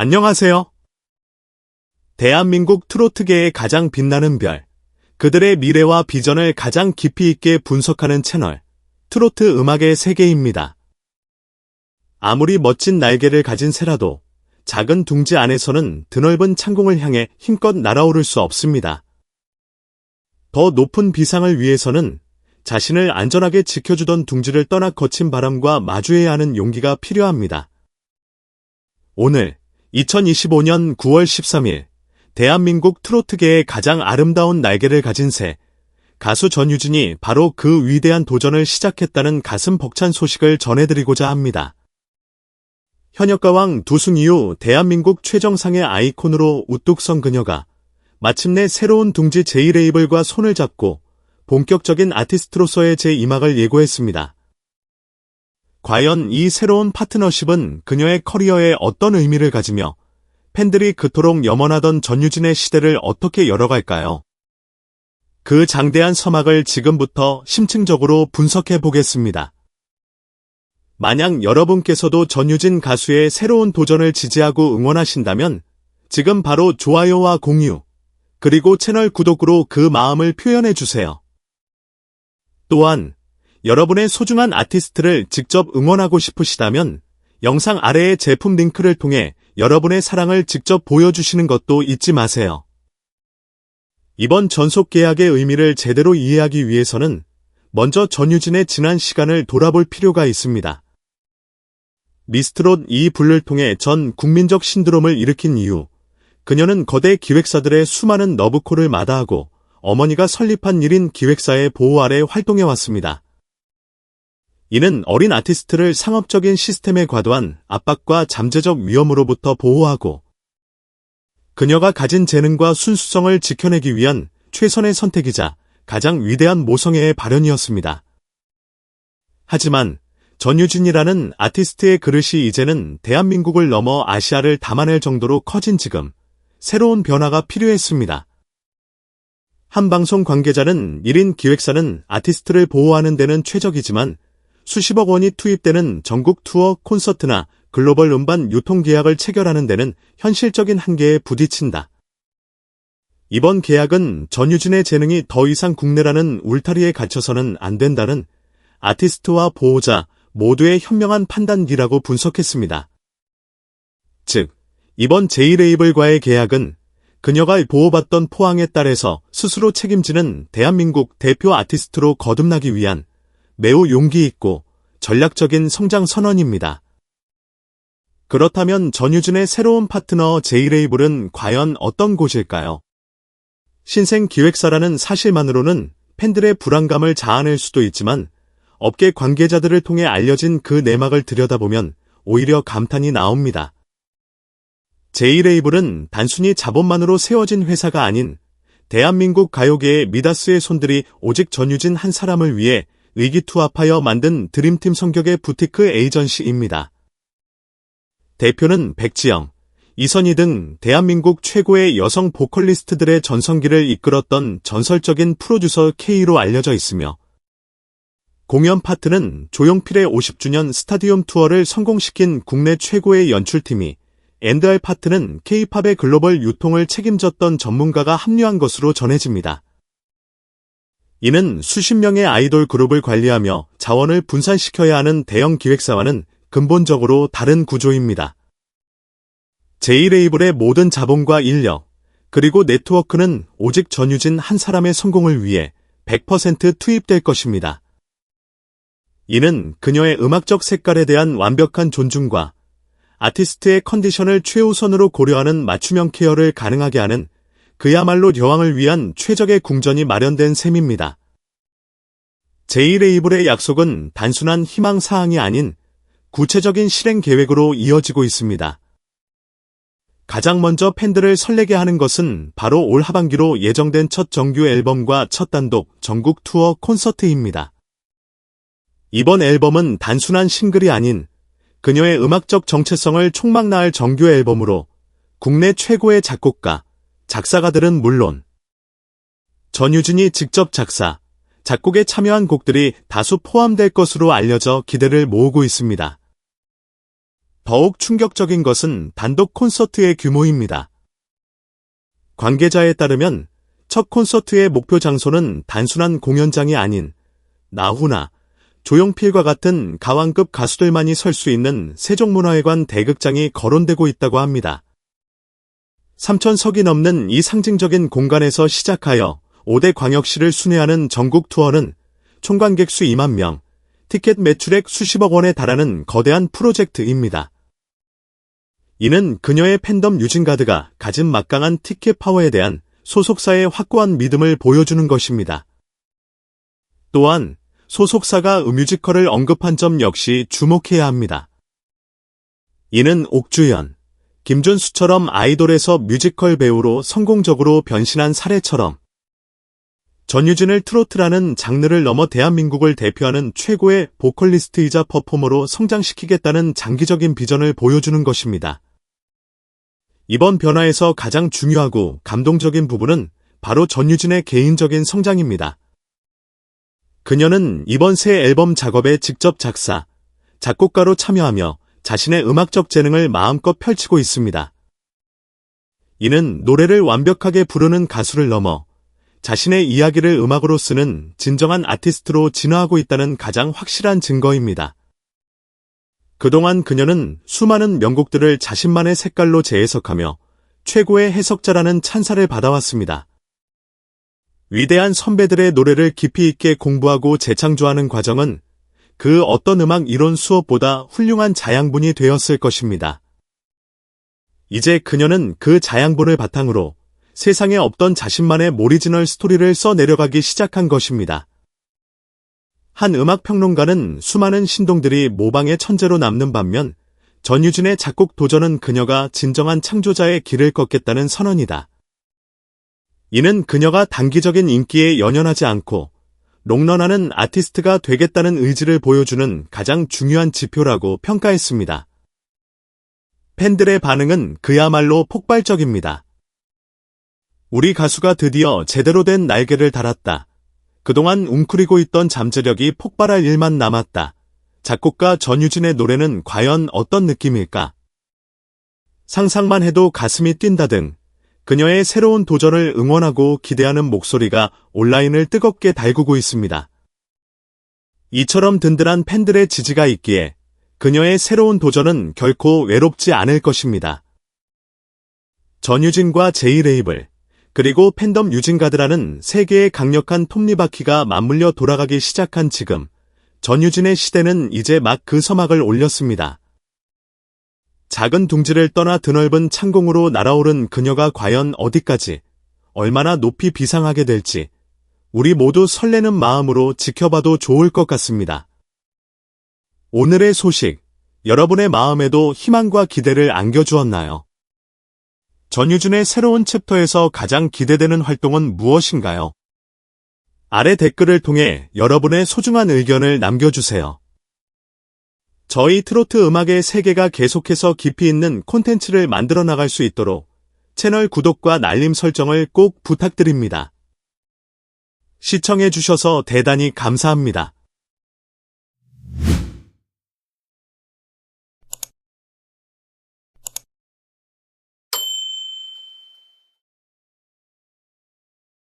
안녕하세요. 대한민국 트로트계의 가장 빛나는 별, 그들의 미래와 비전을 가장 깊이 있게 분석하는 채널, 트로트 음악의 세계입니다. 아무리 멋진 날개를 가진 새라도 작은 둥지 안에서는 드넓은 창공을 향해 힘껏 날아오를 수 없습니다. 더 높은 비상을 위해서는 자신을 안전하게 지켜주던 둥지를 떠나 거친 바람과 마주해야 하는 용기가 필요합니다. 오늘 2025년 9월 13일 대한민국 트로트계의 가장 아름다운 날개를 가진 새 가수 전유진이 바로 그 위대한 도전을 시작했다는 가슴 벅찬 소식을 전해드리고자 합니다. 현역가왕 두승 이후 대한민국 최정상의 아이콘으로 우뚝 선 그녀가 마침내 새로운 둥지 제이레이블과 손을 잡고 본격적인 아티스트로서의 제2막을 예고했습니다. 과연 이 새로운 파트너십은 그녀의 커리어에 어떤 의미를 가지며 팬들이 그토록 염원하던 전유진의 시대를 어떻게 열어갈까요? 그 장대한 서막을 지금부터 심층적으로 분석해 보겠습니다. 만약 여러분께서도 전유진 가수의 새로운 도전을 지지하고 응원하신다면 지금 바로 좋아요와 공유, 그리고 채널 구독으로 그 마음을 표현해 주세요. 또한 여러분의 소중한 아티스트를 직접 응원하고 싶으시다면 영상 아래의 제품 링크를 통해 여러분의 사랑을 직접 보여주시는 것도 잊지 마세요. 이번 전속 계약의 의미를 제대로 이해하기 위해서는 먼저 전유진의 지난 시간을 돌아볼 필요가 있습니다. 미스트롯 이 불를 통해 전 국민적 신드롬을 일으킨 이후 그녀는 거대 기획사들의 수많은 너브콜을 마다하고 어머니가 설립한 일인 기획사의 보호 아래 활동해왔습니다. 이는 어린 아티스트를 상업적인 시스템에 과도한 압박과 잠재적 위험으로부터 보호하고 그녀가 가진 재능과 순수성을 지켜내기 위한 최선의 선택이자 가장 위대한 모성애의 발현이었습니다. 하지만 전유진이라는 아티스트의 그릇이 이제는 대한민국을 넘어 아시아를 담아낼 정도로 커진 지금 새로운 변화가 필요했습니다. 한 방송 관계자는 1인 기획사는 아티스트를 보호하는 데는 최적이지만 수십억 원이 투입되는 전국 투어 콘서트나 글로벌 음반 유통 계약을 체결하는 데는 현실적인 한계에 부딪힌다. 이번 계약은 전유진의 재능이 더 이상 국내라는 울타리에 갇혀서는 안 된다는 아티스트와 보호자 모두의 현명한 판단기라고 분석했습니다. 즉, 이번 제이레이블과의 계약은 그녀가 보호받던 포항에 딸에서 스스로 책임지는 대한민국 대표 아티스트로 거듭나기 위한 매우 용기 있고 전략적인 성장 선언입니다. 그렇다면 전유진의 새로운 파트너 제이레이블은 과연 어떤 곳일까요? 신생 기획사라는 사실만으로는 팬들의 불안감을 자아낼 수도 있지만 업계 관계자들을 통해 알려진 그 내막을 들여다보면 오히려 감탄이 나옵니다. 제이레이블은 단순히 자본만으로 세워진 회사가 아닌 대한민국 가요계의 미다스의 손들이 오직 전유진 한 사람을 위해 의기투합하여 만든 드림팀 성격의 부티크 에이전시입니다. 대표는 백지영, 이선희 등 대한민국 최고의 여성 보컬리스트들의 전성기를 이끌었던 전설적인 프로듀서 K로 알려져 있으며 공연 파트는 조용필의 50주년 스타디움 투어를 성공시킨 국내 최고의 연출팀이 엔드알 파트는 K-팝의 글로벌 유통을 책임졌던 전문가가 합류한 것으로 전해집니다. 이는 수십 명의 아이돌 그룹을 관리하며 자원을 분산시켜야 하는 대형 기획사와는 근본적으로 다른 구조입니다. 제이레이블의 모든 자본과 인력, 그리고 네트워크는 오직 전유진 한 사람의 성공을 위해 100% 투입될 것입니다. 이는 그녀의 음악적 색깔에 대한 완벽한 존중과 아티스트의 컨디션을 최우선으로 고려하는 맞춤형 케어를 가능하게 하는 그야말로 여왕을 위한 최적의 궁전이 마련된 셈입니다. 제이레이블의 약속은 단순한 희망사항이 아닌 구체적인 실행 계획으로 이어지고 있습니다. 가장 먼저 팬들을 설레게 하는 것은 바로 올 하반기로 예정된 첫 정규 앨범과 첫 단독 전국 투어 콘서트입니다. 이번 앨범은 단순한 싱글이 아닌 그녀의 음악적 정체성을 총망라할 정규 앨범으로 국내 최고의 작곡가, 작사가들은 물론 전유진이 직접 작사, 작곡에 참여한 곡들이 다수 포함될 것으로 알려져 기대를 모으고 있습니다. 더욱 충격적인 것은 단독 콘서트의 규모입니다. 관계자에 따르면 첫 콘서트의 목표 장소는 단순한 공연장이 아닌 나훈아, 조용필과 같은 가왕급 가수들만이 설 수 있는 세종문화회관 대극장이 거론되고 있다고 합니다. 3천석이 넘는 이 상징적인 공간에서 시작하여 5대 광역시를 순회하는 전국 투어는 총관객 수 2만 명, 티켓 매출액 수십억 원에 달하는 거대한 프로젝트입니다. 이는 그녀의 팬덤 유진가드가 가진 막강한 티켓 파워에 대한 소속사의 확고한 믿음을 보여주는 것입니다. 또한 소속사가 뮤지컬을 언급한 점 역시 주목해야 합니다. 이는 옥주연, 김준수처럼 아이돌에서 뮤지컬 배우로 성공적으로 변신한 사례처럼 전유진을 트로트라는 장르를 넘어 대한민국을 대표하는 최고의 보컬리스트이자 퍼포머로 성장시키겠다는 장기적인 비전을 보여주는 것입니다. 이번 변화에서 가장 중요하고 감동적인 부분은 바로 전유진의 개인적인 성장입니다. 그녀는 이번 새 앨범 작업에 직접 작사, 작곡가로 참여하며 자신의 음악적 재능을 마음껏 펼치고 있습니다. 이는 노래를 완벽하게 부르는 가수를 넘어 자신의 이야기를 음악으로 쓰는 진정한 아티스트로 진화하고 있다는 가장 확실한 증거입니다. 그동안 그녀는 수많은 명곡들을 자신만의 색깔로 재해석하며 최고의 해석자라는 찬사를 받아왔습니다. 위대한 선배들의 노래를 깊이 있게 공부하고 재창조하는 과정은 그 어떤 음악 이론 수업보다 훌륭한 자양분이 되었을 것입니다. 이제 그녀는 그 자양분을 바탕으로 세상에 없던 자신만의 오리지널 스토리를 써내려가기 시작한 것입니다. 한 음악평론가는 수많은 신동들이 모방의 천재로 남는 반면 전유진의 작곡 도전은 그녀가 진정한 창조자의 길을 걷겠다는 선언이다. 이는 그녀가 단기적인 인기에 연연하지 않고 롱런하는 아티스트가 되겠다는 의지를 보여주는 가장 중요한 지표라고 평가했습니다. 팬들의 반응은 그야말로 폭발적입니다. 우리 가수가 드디어 제대로 된 날개를 달았다. 그동안 웅크리고 있던 잠재력이 폭발할 일만 남았다. 작곡가 전유진의 노래는 과연 어떤 느낌일까? 상상만 해도 가슴이 뛴다 등 그녀의 새로운 도전을 응원하고 기대하는 목소리가 온라인을 뜨겁게 달구고 있습니다. 이처럼 든든한 팬들의 지지가 있기에 그녀의 새로운 도전은 결코 외롭지 않을 것입니다. 전유진과 제이레이블, 그리고 팬덤 유진가드라는 세계의 강력한 톱니바퀴가 맞물려 돌아가기 시작한 지금, 전유진의 시대는 이제 막 그 서막을 올렸습니다. 작은 둥지를 떠나 드넓은 창공으로 날아오른 그녀가 과연 어디까지, 얼마나 높이 비상하게 될지, 우리 모두 설레는 마음으로 지켜봐도 좋을 것 같습니다. 오늘의 소식, 여러분의 마음에도 희망과 기대를 안겨주었나요? 전유준의 새로운 챕터에서 가장 기대되는 활동은 무엇인가요? 아래 댓글을 통해 여러분의 소중한 의견을 남겨주세요. 저희 트로트 음악의 세계가 계속해서 깊이 있는 콘텐츠를 만들어 나갈 수 있도록 채널 구독과 알림 설정을 꼭 부탁드립니다. 시청해주셔서 대단히 감사합니다.